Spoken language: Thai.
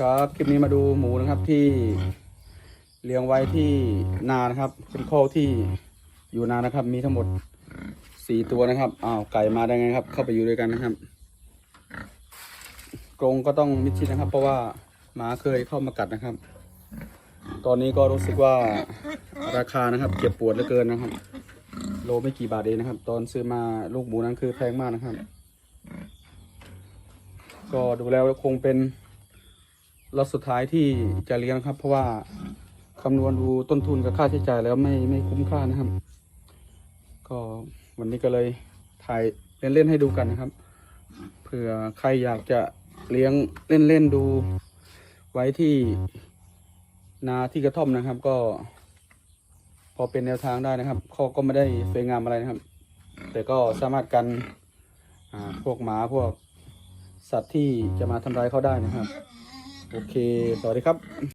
ครับคลิปนี้มาดูหมูนะครับที่เลี้ยงไว้ที่นานะครับ เป็นข้อกที่อยู่นานะครับ มีทั้งหมดสี่ตัวนะครับอ้าวไก่มาได้ไงครับ เข้าไปอยู่ด้วยกันนะครับกรงก็ต้องมิดชิดนะครับ เพราะว่าหมาเคยเข้ามากัดนะครับ ตอนนี้ก็รู้สึกว่าราคานะครับเก็บปวดเหลือเกินนะครับ โลไม่กี่บาทเองนะครับ ตอนซื้อมาลูกหมูนั้นคือแพงมากนะครับ ก็ดูแล้วคงเป็น ล็อตสุดท้ายที่จะเลี้ยงครับ เพราะว่าคำนวณดูต้นทุนกับค่าใช้จ่ายแล้วไม่ไม่คุ้มค่านะครับ ก็วันนี้ก็เลยถ่ายเล่นๆให้ดูกันนะครับเผื่อใครอยากจะเลี้ยงเล่นๆดูไว้ที่นาที่กระท่อมนะครับ ก็ พอเป็นแนวทางได้นะครับข้อก็ไม่ได้สวยงามอะไรนะครับ แต่ก็สามารถกันพวกหมาพวกสัตว์ที่จะมาทำร้ายเขาได้นะครับ โอเค สวัสดีครับ